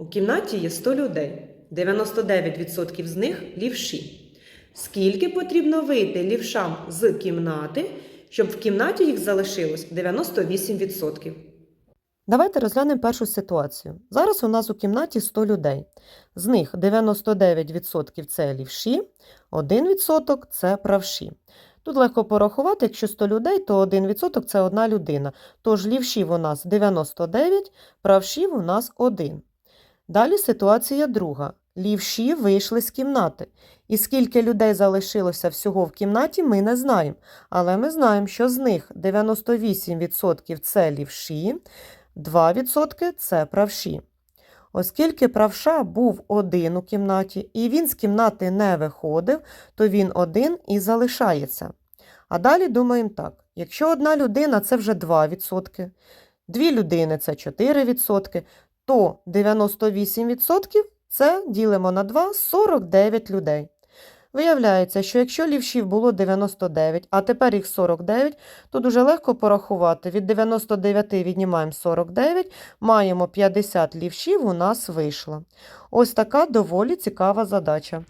У кімнаті є 100 людей. 99% з них лівші. Скільки потрібно вийти лівшам з кімнати, щоб в кімнаті їх залишилось 98%? Давайте розглянемо першу ситуацію. Зараз у нас у кімнаті 100 людей. З них 99% це лівші, 1% це правші. Тут легко порахувати, якщо 100 людей, то 1% це одна людина. Тож лівшів у нас 99, правшів у нас 1. Далі ситуація друга. Лівші вийшли з кімнати. І скільки людей залишилося всього в кімнаті, ми не знаємо. Але ми знаємо, що з них 98% це лівші, 2% це правші. Оскільки правша був один у кімнаті, і він з кімнати не виходив, то він один і залишається. А далі думаємо так: якщо одна людина це вже 2%, дві людини це 4%, то 98% це ділимо на 2 49 людей. Виявляється, що якщо лівшів було 99, а тепер їх 49, то дуже легко порахувати. Від 99 віднімаємо 49, маємо 50 лівшів, у нас вийшло. Ось така доволі цікава задача.